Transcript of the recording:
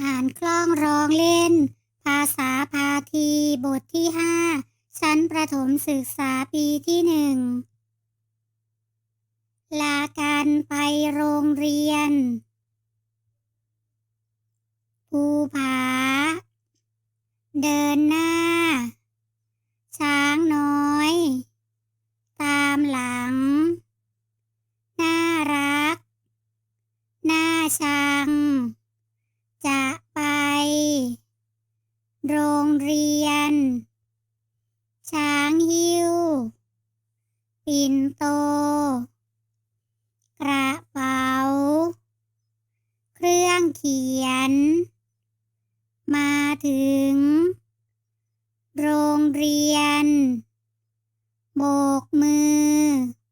อ่านคล่องร้องเล่น ภาษาพาทีบทที่ห้าชั้นประถมศึกษาปีที่หนึ่งลากันไปโรงเรียน ภูผา เดินหน้า ช้างน้อย ตามหลัง น่ารัก น่าชัง จะไป โรงเรียน ช้างหิ้ว ปิ่นโต กระเป๋า เครื่องเขียน มาถึง โรงเรียน โบกมือ